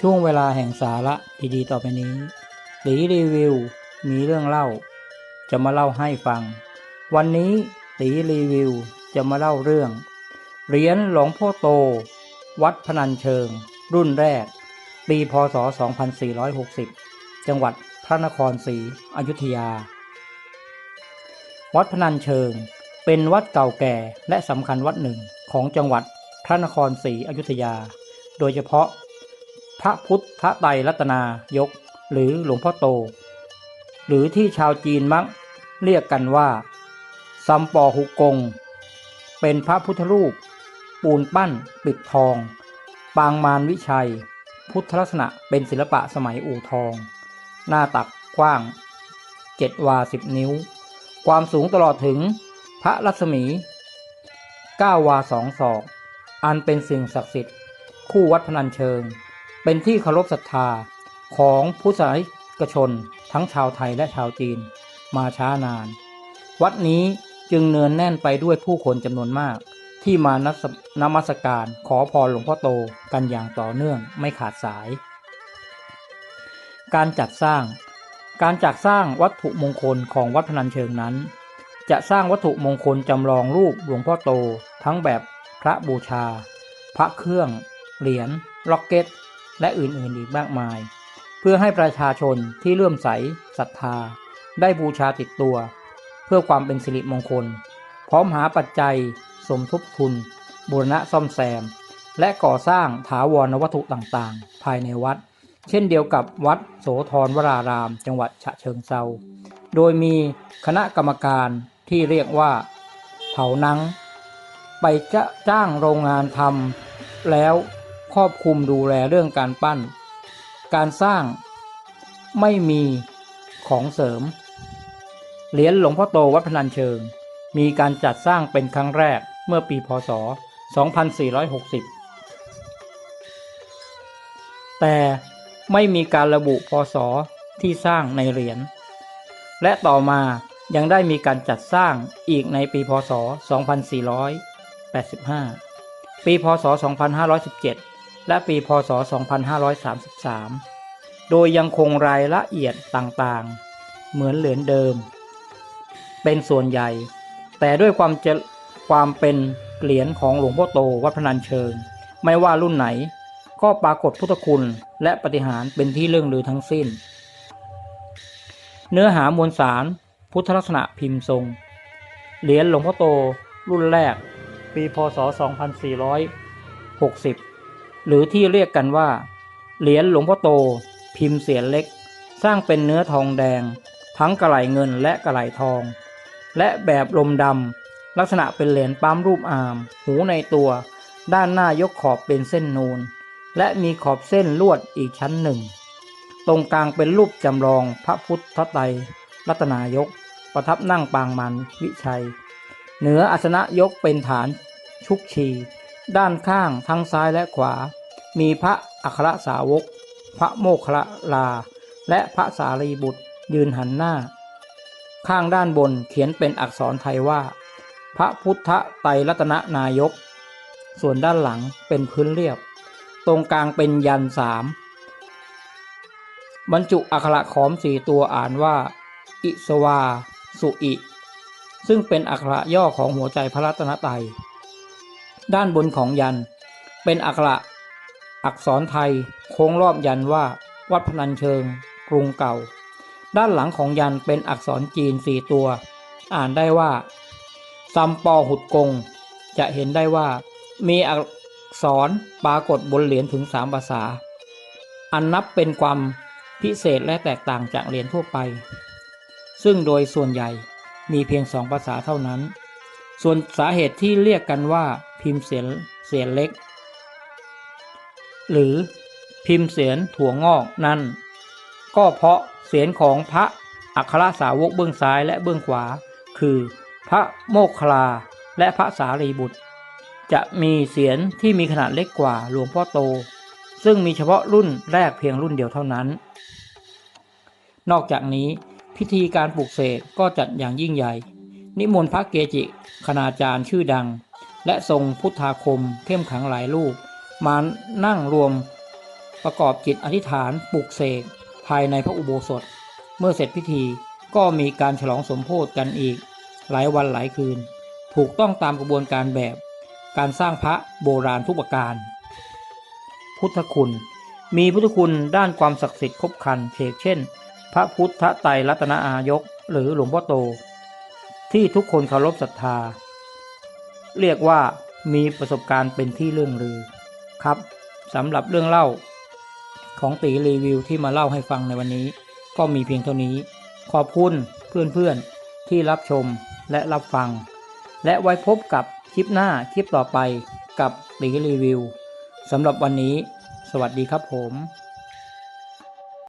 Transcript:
ช่วงเวลาแห่งสาระดีๆต่อไปนี้ตีรีวิวมีเรื่องเล่า จะมาเล่าให้ฟัง วันนี้ตีรีวิวจะมาเล่าเรื่อง เหรียญหลวงพ่อโต วัดพนัญเชิง รุ่นแรก ปีพศ 2460 จังหวัดพระนครศรีอยุธยา วัดพนัญเชิง เป็นวัดเก่าแก่และสำคัญวัดหนึ่งของจังหวัดพระนครศรีอยุธยา โดยเฉพาะ ระพุทธไตรรัตนายก หรือหลวงพ่อโต หรือที่ชาวจีนมักเรียกกันว่าซัมปอฮุกง เป็นพระพุทธรูป ปูนปั้นปิดทอง ปางมารวิชัย พุทธลักษณะเป็นศิลปะสมัยอู่ทอง หน้าตักกว้าง 7 วา 10 นิ้ว ความสูงตลอดถึงพระรัศมี 9 วา2ศอก อันเป็นสิ่งศักดิ์สิทธิ์ คู่วัดพนัญเชิง เป็นที่เคารพศรัทธาของผู้สานิกชน ทั้งชาวไทยและชาวจีน มาช้านาน วัดนี้จึงเนือนแน่นไปด้วยผู้คนจำนวนมาก ที่มานันมัสการขอพรหลวงพ่อโตกันอย่างต่อเนื่องไม่ขาดสาย การจัดสร้าง การจัดสร้างวัตถุมงคลของวัดพนัญเชิงนั้น จะสร้างวัตถุมงคลจำลองรูปหลวงพ่อโต ทั้งแบบพระบูชา พระเครื่อง เหรียญล็อกเก็ต และอื่นๆอีกมากมาย เพื่อให้ประชาชนที่เลื่อมใสศรัทธา ได้บูชาติดตัว เพื่อความเป็นสิริมงคล พร้อมหาปัจจัย สมทบทุนบูรณะซ่อมแซม และก่อสร้างถาวรวัตถุต่างๆ ภายในวัด เช่นเดียวกับวัดโสธรวราราม จังหวัดฉะเชิงเซาโดยมีคณะกรรมการที่เรียกว่า เผานัง ไปจะจ้างโรงงานทำแล้ว ครอบคลุมดูแลเรื่องการปั้น การสร้างไม่มีของเสริม เหรียญหลวงพ่อโตวัดพนัญเชิง มีการจัดสร้างเป็นครั้งแรกเมื่อปีพศ 2460 แต่ไม่มีการระบุพศที่สร้างในเหรียญ และต่อมายังได้มีการจัดสร้างอีกในปีพศ 2485 ปีพศ 2517 และปีพศ 2533 โดยยังคงรายละเอียดต่างๆ เหมือนเหรียญเดิม เป็นส่วนใหญ่ แต่ด้วยความเจความเป็นเหรียญของหลวงพ่อโตวัดพนัญเชิง ไม่ว่ารุ่นไหน ก็ปรากฏพุทธคุณและปฏิหารเป็นที่เรื่องลือทั้งสิ้น เนื้อหามวลสารพุทธลักษณะพิมพ์ทรง เหรียญหลวงพ่อโตรุ่นแรก ปีพศ 2460 หรือที่เรียกกันว่า เหรียญหลวงพ่อโต พิมพ์เสียนเล็ก สร้างเป็นเนื้อทองแดง ทั้งกระไหลเงินและกระไหลทอง และแบบลมดำลักษณะเป็นเหรียญปั๊มรูปอาม หูในตัว ด้านหน้ายกขอบเป็นเส้นนูน และมีขอบเส้นลวดอีกชั้นหนึ่ง ตรงกลางเป็นรูปจำลองพระพุทธไตรรัตนายก ประทับนั่งปางมันวิชัย เหนืออาสนะยกเป็นฐานชุกชี ด้านข้างทั้งซ้ายและขวา มีพระอัครสาวก พระโมคคัลลา และพระสารีบุตรยืนหันหน้า ข้างด้านบนเขียนเป็นอักษรไทยว่า พระพุทธไตรรัตนนายก ส่วนด้านหลังเป็นพื้นเรียบ ตรงกลางเป็นยันสามบรรจุอักขระขอมสี่ตัวอ่านว่า อิสวา สุอิ ซึ่งเป็นอักขระย่อของหัวใจพระรัตนตรัย ด้านบนของยัน เป็นอักระอักษรไทยโค้งรอบยันว่า วัดพนัญเชิง กรุงเก่า ด้านหลังของยันเป็นอักษรจีนสี่ตัว อ่านได้ว่าซัมปอหุดกง จะเห็นได้ว่ามีอักษรปรากฏบนเหรียญถึงสามภาษา อันนับเป็นความพิเศษและแตกต่างจากเหรียญทั่วไป ซึ่งโดยส่วนใหญ่มีเพียงสองภาษาเท่านั้น ส่วนสาเหตุที่เรียกกันว่าพิมพ์เสียนเสียนเล็ก หรือพิมพ์เสียนถั่วงอกนั่นก็เพราะเสียนของพระอัครสาวกเบื้องซ้ายและเบื้องขวา คือพระโมคคลลาและพระสารีบุตร จะมีเสียนที่มีขนาดเล็กกว่าหลวงพ่อโต ซึ่งมีเฉพาะรุ่นแรกเพียงรุ่นเดียวเท่านั้น นอกจากนี้พิธีการปลูกเสกก็จัดอย่างยิ่งใหญ่ นิมนต์พระเกจิคณาจารย์ชื่อดัง และทรงพุทธาคมเข้มขังหลายรูป มานั่งรวมประกอบจิตอธิษฐานปลุกเสกภายในพระอุโบสถ เมื่อเสร็จพิธีก็มีการฉลองสมโพธิกันอีก หลายวันหลายคืน ถูกต้องตามกระบวนการแบบ การสร้างพระโบราณทุกประการ พุทธคุณ มีพุทธคุณด้านความศักดิ์สิทธิ์ครบครันเชกเช่น พระพุทธไตรรัตนอายก หรือหลวงพ่อโต ที่ทุกคนเคารพศรัทธา เรียกว่ามีประสบการณ์เป็นที่เรื่องลือครับสำหรับเรื่องเล่า ของตีรีวิวที่มาเล่าให้ฟังในวันนี้ ก็มีเพียงเท่านี้ ขอบคุณเพื่อนๆที่รับชมและรับฟัง และไว้พบกับคลิปหน้าคลิปต่อไปกับตีรีวิวสำหรับวันนี้ สวัสดีครับผม